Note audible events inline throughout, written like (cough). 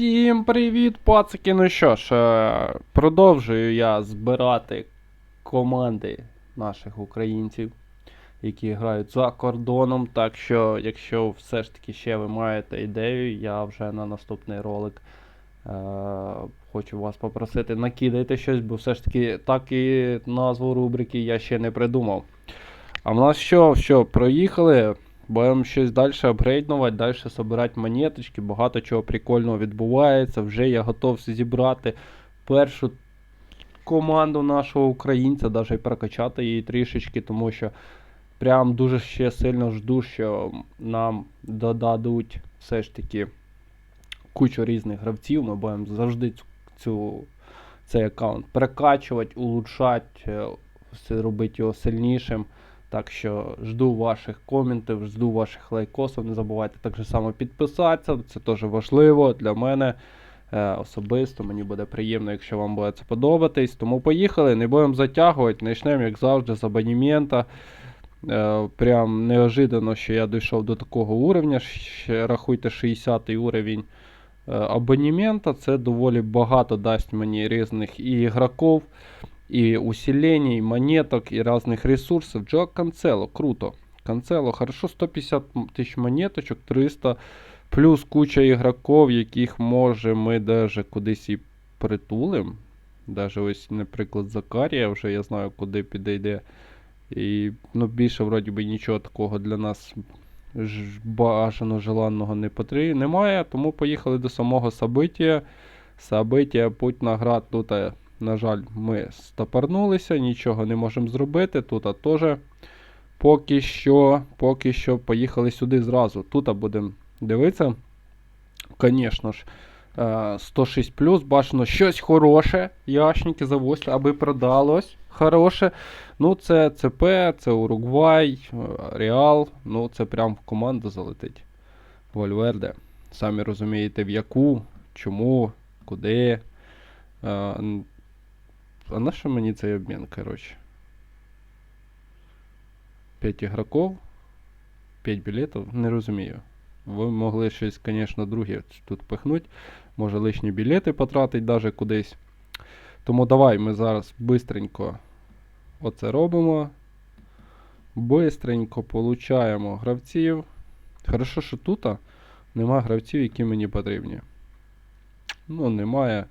Всім привіт, пацики. Ну що ж, е, продовжую я збирати команди наших українців, які грають за кордоном. Так що, якщо все ж таки ще ви маєте ідею, я вже на наступний ролик е, хочу вас попросити, накидайте щось, бо все ж таки так і назву рубрики я ще не придумав. А в нас що, що, проїхали? Будемо щось далі апгрейднувати, далі збирати монеточки, багато чого прикольного відбувається. Вже я готов зібрати першу команду нашого українця, навіть прокачати її трішечки, тому що прям дуже ще сильно жду, що нам додадуть все ж таки кучу різних гравців. Ми будемо завжди цю, цей аккаунт перекачувати, улучшати, е, робити його сильнішим. Так що жду ваших коментів, жду ваших лайкосів. Не забувайте так само підписатися. Це теж важливо для мене е, особисто. Мені буде приємно, якщо вам буде це подобатись. Тому поїхали, не будемо затягувати. Почнемо, як завжди, з абонемента. Е, прям неожиданно, що я дійшов до такого уровня. Ще, рахуйте 60 уровень е, абонемента. Це доволі багато дасть мені різних і ігроків усилений, и монеток, и разных ресурсов. Джо Канцело, круто. Канцело, хорошо, 150 тисяч монеточок, 300, плюс куча ігроків, яких може ми даже кудись і притулим. Даже ось, наприклад, Закарія вже я знаю, куди підійде. І ну, більше вроді би нічого такого для нас бажано желанного не потри... немає. Тому поїхали до самого собиття. Собиття, путь на град тут. Е, на жаль, ми стопорнулися, нічого не можемо зробити. Тут а теж поки що поки що поїхали сюди зразу. Тут будемо дивитися. Звісно ж, е, 106 плюс, бачено щось хороше. Яшники завозьте, аби продалось. Хороше. Ну, це ЦП, це Уругвай, е, Реал. Ну, це прям в команду залетить. Вольверде. Самі розумієте, в яку, чому, куди. А на що мені цей обмін, коротше? 5 ігроків, 5 білетів, не розумію. Ви могли щось, звісно, друге тут пихнуть. Може лишні білети потратить даже кудись. Тому давай ми зараз бистренько оце робимо. Бистренько получаємо гравців. Хорошо, що тут немає гравців, які мені потрібні. Ну, немає.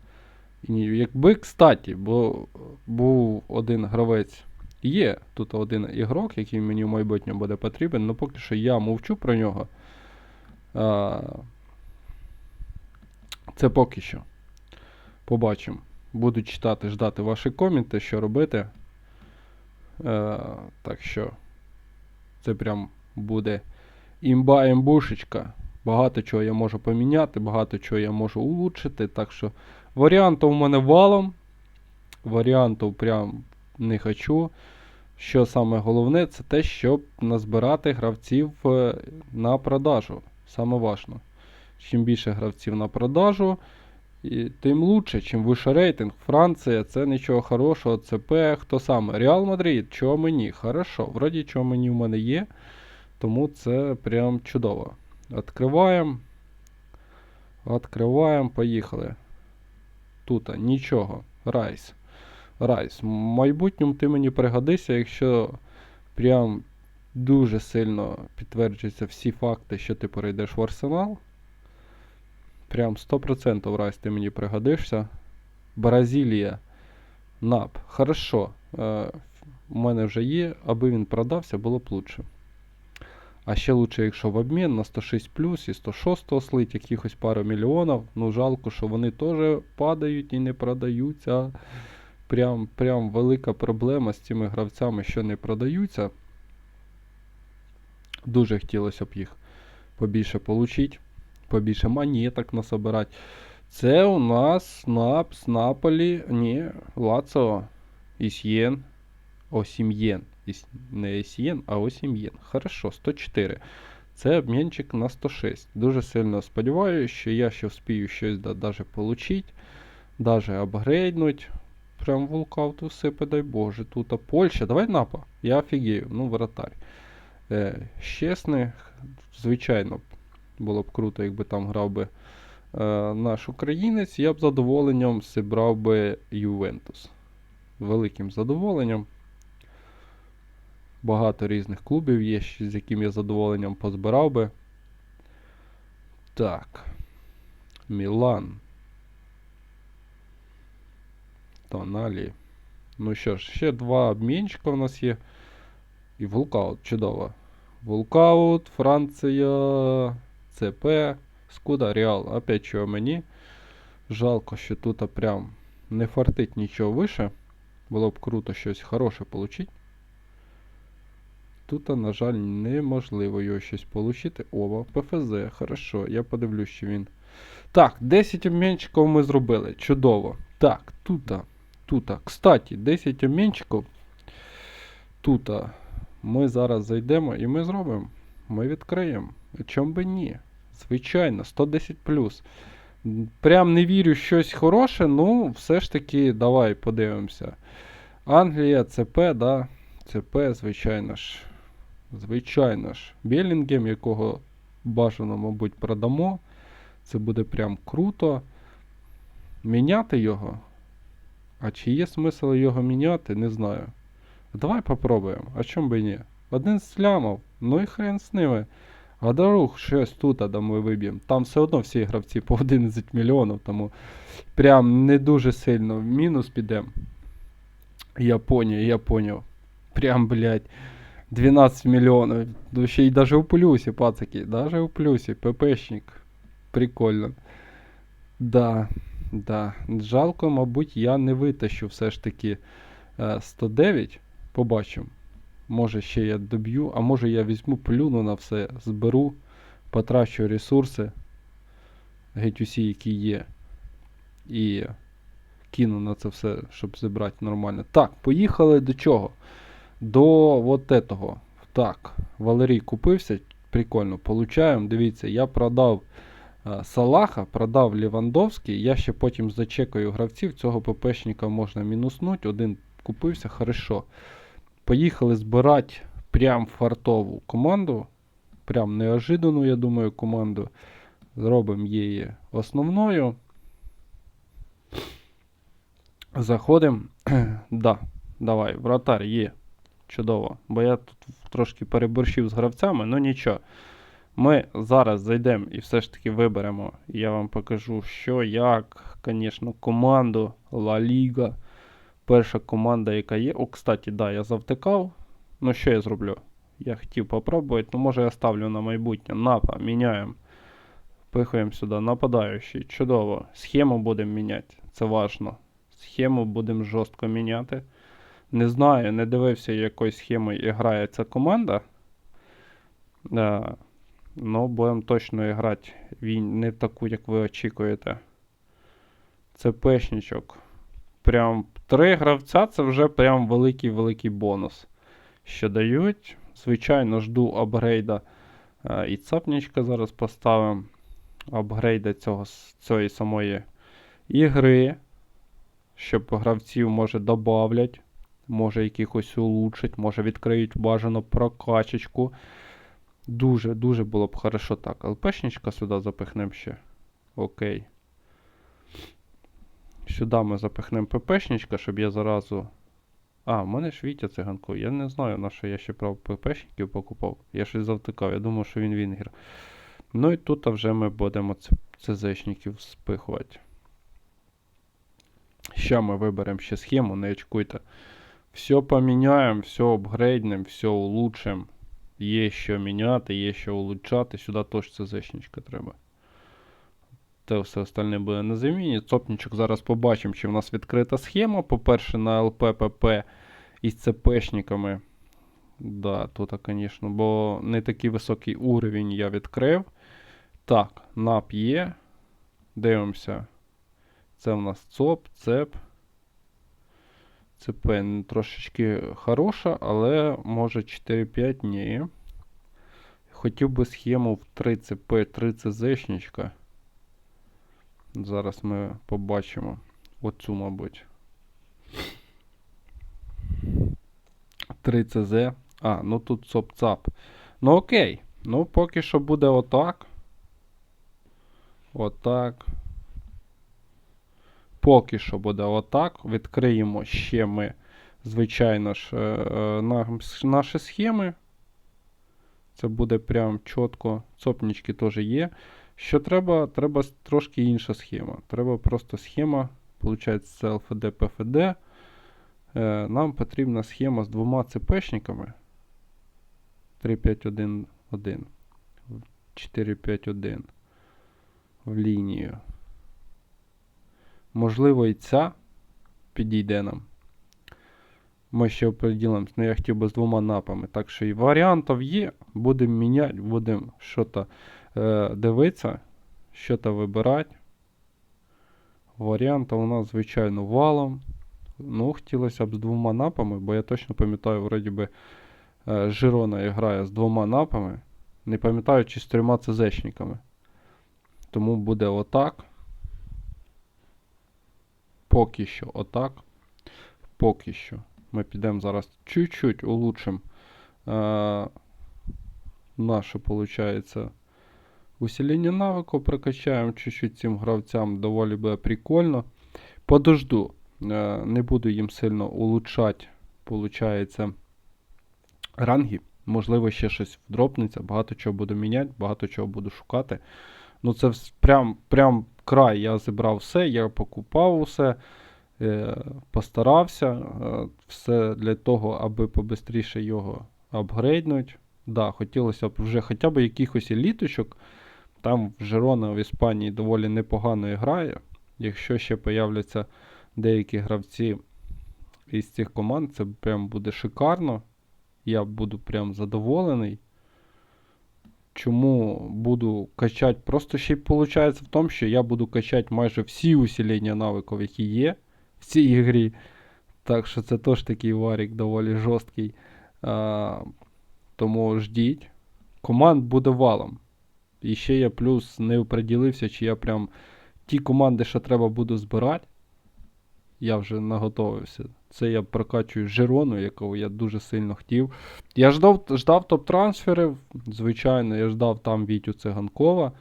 Якби, кстати, бо був один гравець. Є тут один ігрок, який мені в майбутньому буде потрібен, але поки що я мовчу про нього. А, це поки що. Побачимо. Буду читати, ждати ваші коменти, що робити. Е, так що це прям буде імба імбушечка. Багато чого я можу поміняти, багато чого я можу улучшити. Так що варіантів у мене валом. Варіантів прям не хочу. Що саме головне, це те, щоб назбирати гравців е, на продажу. Саме важно. Чим більше гравців на продажу, і тим лучше, чим вище рейтинг. Франція це нічого хорошого, ЦП, хто саме? Реал Мадрид, чого мені? Хорошо. Вроді чого мені в мене є. Тому це прям чудово. Відкриваємо. Відкриваємо, поїхали. Тут нічого. Райс. Райс. В майбутньому ти мені пригодишся, якщо прям дуже сильно підтверджуються всі факти, що ти перейдеш в арсенал. Прям 100% Райс ти мені пригодишся. Бразилія. НАП. Хорошо. Е, у мене вже є, аби він продався, було б лучше. А ще лучше, якщо в обмін на 106 плюс і 106 слить якихось пару мільйонів. Ну, жалко, що вони теж падають і не продаються. Прям, прям велика проблема з цими гравцями, що не продаються. Дуже хотілося б їх побільше отримати, побільше монеток насобирати. Це у нас НАП з Наполі. Ні, Лацо. Ісьєн. Осім'єн. Не Есієн, а Осім'єн. Хорошо, 104. Це обмінчик на 106. Дуже сильно сподіваюся, що я ще вспію щось да, даже получить, даже апгрейднуть. Прям вулкауту всипе, дай Боже. Тут а Польща. Давай напа. Я офігію. Ну, вратарь. Е, чесний, звичайно, було б круто, якби там грав би е, наш українець, я б задоволенням зібрав би Ювентус. Великим задоволенням. Багато різних клубів є, з яким я задоволенням позбирав би. Так. Мілан. Тоналі. Ну що ж, ще два обмінчика у нас є. І Вулкаут, чудово. Вулкаут, Франція, ЦП, Скуда, Реал. Опять чого мені. Жалко, що тут прям не фартить нічого вище. Було б круто щось хороше отримати. Тут, на жаль, неможливо його щось отримати. Ова, ПФЗ, хорошо, я подивлюсь, що він. Так, 10 обмінчиків ми зробили. Чудово. Так, тут. Тут. Кстати, 10 обмінчиків. Тут ми зараз зайдемо і ми зробимо. Ми відкриємо. Чом би ні? Звичайно, 110 Прям не вірю в щось хороше, ну, все ж таки, давай подивимося. Англія, ЦП, да. ЦП, звичайно ж. Звичайно ж. Белінгем, якого бажано, мабуть, продамо. Це буде прям круто. Міняти його. А чи є смисл його міняти, не знаю. Давай попробуємо. А чому би ні? Один з лямов, ну і хрен з ними. Дорог щось тут, а ми виб'ємо. Там все одно всі гравці по (laughs) 11 мільйонів, тому прям не дуже сильно в мінус підемо. Я поняв, я поняв. Прям, блядь, 12 мільйонів. Ну ще й даже у плюсі, пацаки. Даже у плюсі. ППшник. Прикольно. Да, да. Жалко, мабуть, я не витащу все ж таки е, 109. Побачимо. Може ще я доб'ю, а може я візьму, плюну на все, зберу, потрачу ресурси, геть усі, які є. І кину на це все, щоб зібрати нормально. Так, поїхали до чого? До от этого. Так, Валерій купився. Прикольно, получаємо. Дивіться, я продав а, Салаха, продав Лівандовський. Я ще потім зачекаю гравців. Цього ППшника можна мінуснути. Один купився, хорошо. Поїхали збирати прям фартову команду. Прям неожидану, я думаю, команду. Зробимо її основною. Заходимо. (clears throat) да, давай, вратар є. Чудово. Бо я тут трошки переборщив з гравцями, ну нічого. Ми зараз зайдемо і все ж таки виберемо. Я вам покажу, що, як, звісно, команду Ла Ліга. Перша команда, яка є. О, кстати, да, я завтикав. Ну, що я зроблю? Я хотів попробувати, ну може я ставлю на майбутнє. Напа, міняємо. Пихаємо сюди. Нападаючий. Чудово. Схему будемо міняти. Це важно. Схему будемо жорстко міняти. Не знаю, не дивився, якою схемою грає ця команда. Да. Ну, будемо точно грати він не таку, як ви очікуєте. Це пешнічок. Прям три гравця це вже прям великий-великий бонус. Що дають. Звичайно, жду апгрейда. А, і цапнічка зараз поставимо. Апгрейда цього, цієї самої ігри. Щоб гравців може додавлять. Може якихось улучшить, може відкриють бажано прокачечку. Дуже-дуже було б хорошо так. ЛПшничка сюди запихнемо ще. Окей. Сюди ми запихнемо ППшничка, щоб я заразу. А, в мене ж Вітя циганко. Я не знаю, на що я ще прав ППшників покупав. Я щось завтикав, я думав, що він вінгер. Ну і тут вже ми будемо ЦЗшників спихувати. Ще ми виберемо ще схему, не очкуйте. Все поміняємо, все апгрейднемо, все улучшимо. Є що міняти, є що улучшати. Сюди теж ЦЗшничка треба. Те все остальне буде на заміні. Цопнічок зараз побачимо, чи в нас відкрита схема. По-перше, на ЛППП із ЦПшниками. Да, тут, звісно, бо не такий високий уровень я відкрив. Так, НАП є. Дивимося. Це в нас ЦОП, ЦЕП. ЦП трошечки хороша, але може 4-5 ні. Хотів би схему в 3 ЦП, 3 ЦЗшничка. Зараз ми побачимо оцю, мабуть. 3 ЦЗ. А, ну тут ЦОП-ЦАП. Ну окей. Ну, поки що буде отак. Отак. Поки що буде отак. Відкриємо ще ми, звичайно ж, е, е, наші схеми. Це буде прям чітко. Цопнички теж є. Що треба? Треба трошки інша схема. Треба просто схема, виходить, це LFD, PFD. Е, Нам потрібна схема з двома ЦПшниками. 3-5-1-1. 4-5-1 в лінію. Можливо, і ця підійде нам. Ми ще оприділимось, ну я хотів би з двома напами. Так що і варіантів є. Будемо міняти, будемо що-то е, дивитися, що-то вибирати. Варіанти у нас, звичайно, валом. Ну, хотілося б з двома напами, бо я точно пам'ятаю, вроді би, е, Жирона грає з двома напами. Не пам'ятаю, чи з трьома ЦЗшниками. Тому буде отак. Поки що отак. Поки що. Ми підемо зараз чуть-чуть улучшимо е, наше, виходить, усилення навику. Прокачаємо чуть-чуть цим гравцям, доволі буде прикольно. Подожду. Е, не буду їм сильно улучшати, виходить, ранги. Можливо, ще щось вдропнеться, багато чого буду міняти, багато чого буду шукати. Ну, це прям, прям край. Я зібрав все, я покупав усе, е, постарався. Е, все для того, аби побистріше його апгрейднути. Да, хотілося б вже хоча б якихось еліточок. Там Жерона в Іспанії доволі непогано грає. Якщо ще появляться деякі гравці із цих команд, це прям буде шикарно. Я буду прям задоволений. Чому буду качати? Просто ще й виходить в тому, що я буду качати майже всі усилення навиків, які є в цій ігрі. Так що це теж такий варік доволі жорсткий. А, тому ждіть. Команд буде валом. І ще я плюс не оприділився, чи я прям ті команди, що треба буду збирати. Я вже наготовився. Це я прокачую Жирону, якого я дуже сильно хотів. Я ждав, ждав топ-трансферів, звичайно, я ждав там Вітю Циганкова.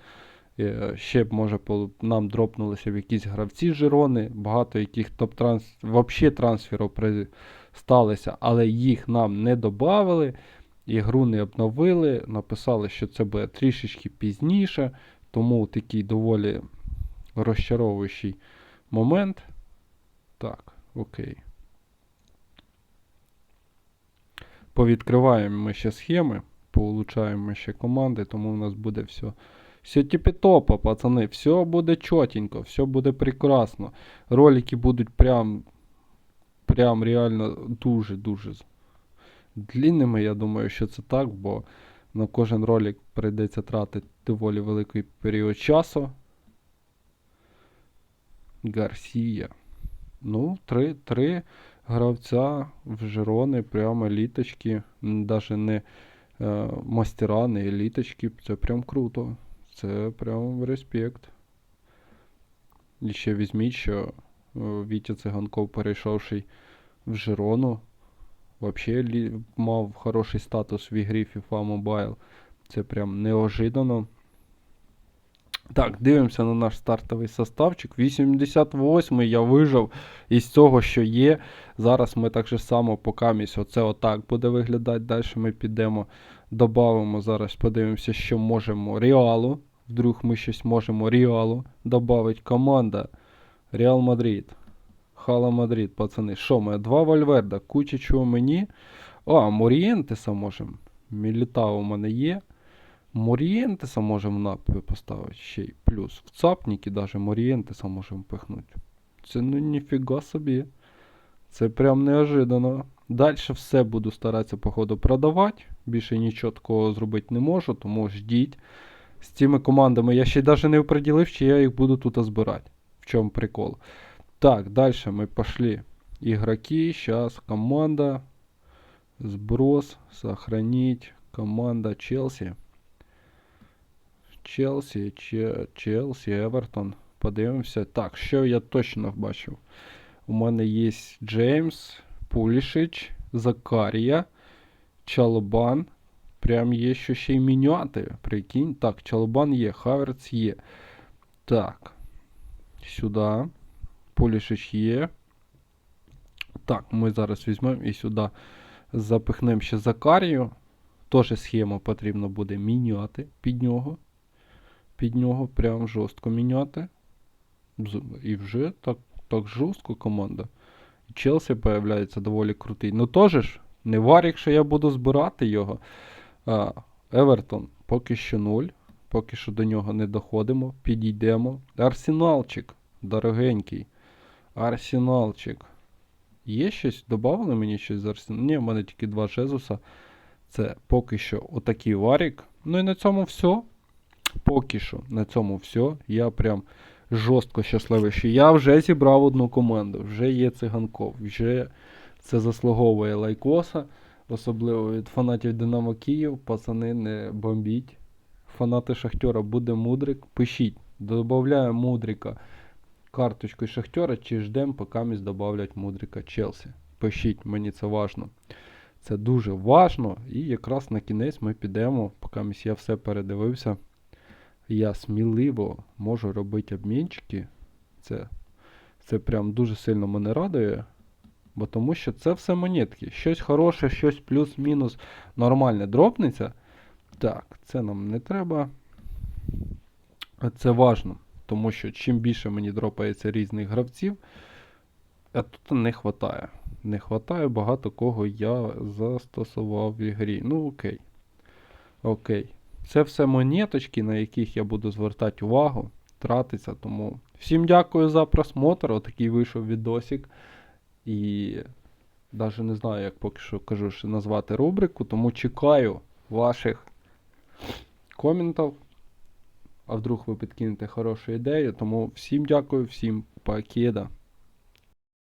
Е, Ще б, може, нам дропнулися б якісь гравці Жирони, багато яких топ-транс... взагалі трансферів сталися, але їх нам не додали, ігру не обновили, написали, що це буде трішечки пізніше, тому такий доволі розчаровуючий момент. Так, окей. Повідкриваємо ми ще схеми, поулучшаємо ще команди, тому у нас буде все. Все типі-топа, пацани, все буде чотенько, все буде прекрасно. Ролики будуть прям, прям реально дуже-дуже длинними. Я думаю, що це так, бо на кожен ролик прийдеться тратити доволі великий період часу. Гарсія. Ну, три, три гравця в Жирони, прямо еліточки. Навіть не е, мастера, не еліточки. Це прям круто. Це прям респект. І ще візьміть, що е, Вітя Циганков, перейшовши в Жирону, взагалі мав хороший статус в ігрі FIFA Mobile. Це прям неожиданно. Так, дивимося на наш стартовий составчик. 88-й я вижив із цього, що є. Зараз ми так же само покамість оце отак буде виглядати. Далі ми підемо, додамо зараз, подивимося, що можемо Реалу. Вдруг ми щось можемо Реалу додати. Команда Реал Мадрид. Хала Мадрид, пацани. Що ми? Два Вальверда. Куча чого мені. А, Морієнтеса можемо. Мілітау у мене є. Морієнтеса можемо напи поставити ще й плюс. В цапніки навіть Морієнтеса можемо пихнути. Це ну ніфіга собі. Це прям неожиданно. Далі все буду старатися, походу, продавати. Більше нічого такого зробити не можу, тому ждіть. З цими командами я ще навіть не оприділив, чи я їх буду тут збирати. В чому прикол. Так, далі ми пішли. Ігроки, зараз команда. Сброс, сохранить. Команда Челсі. Челсі, Челсі, Евертон. Подивимося. Так, що я точно бачив. У мене є Джеймс, Пулішич, Закарія, Чалбан. Прям є що ще й міняти. Прикинь. Так, Чалбан є, Хаверц є. Так. Сюди. Полішич є. Так, ми зараз візьмемо і сюди запихнемо ще Закарію. Теж схему потрібно буде міняти під нього. Під нього прям жорстко міняти. І вже так, так жорстко команда. І Челсі появляється доволі крутий. Ну теж ж, не варік, що я буду збирати його. А, Евертон поки що 0. Поки що до нього не доходимо. Підійдемо. Арсеналчик, дорогенький. Арсеналчик. Є щось? Добавили мені щось з Арсеналу? Ні, в мене тільки два Жезуса. Це поки що отакий варік. Ну і на цьому все. Поки що на цьому все. Я прям жорстко щасливий, що я вже зібрав одну команду. Вже є циганков. Вже це заслуговує лайкоса. Особливо від фанатів Динамо Київ. Пацани, не бомбіть. Фанати Шахтера буде мудрик. Пишіть. Добавляю мудрика карточку Шахтера чи ждем, поки місь добавлять мудрика Челсі. Пишіть, мені це важно. Це дуже важно. І якраз на кінець ми підемо, поки я все передивився. Я сміливо можу робити обмінчики. Це, це прям дуже сильно мене радує. Бо тому що це все монетки. Щось хороше, щось плюс-мінус нормальне дропнеться. Так, це нам не треба. Це важно. Тому що чим більше мені дропається різних гравців, а тут не вистачає. Не вистачає багато кого я застосував в ігрі. Ну окей. Окей. Це все монеточки, на яких я буду звертати увагу, тратиться. Тому всім дякую за просмотр. Отакий вийшов відосик. І навіть не знаю, як поки що кажу, що назвати рубрику, тому чекаю ваших коментів. А вдруг ви підкинете хорошу ідею. Тому всім дякую, всім покеда.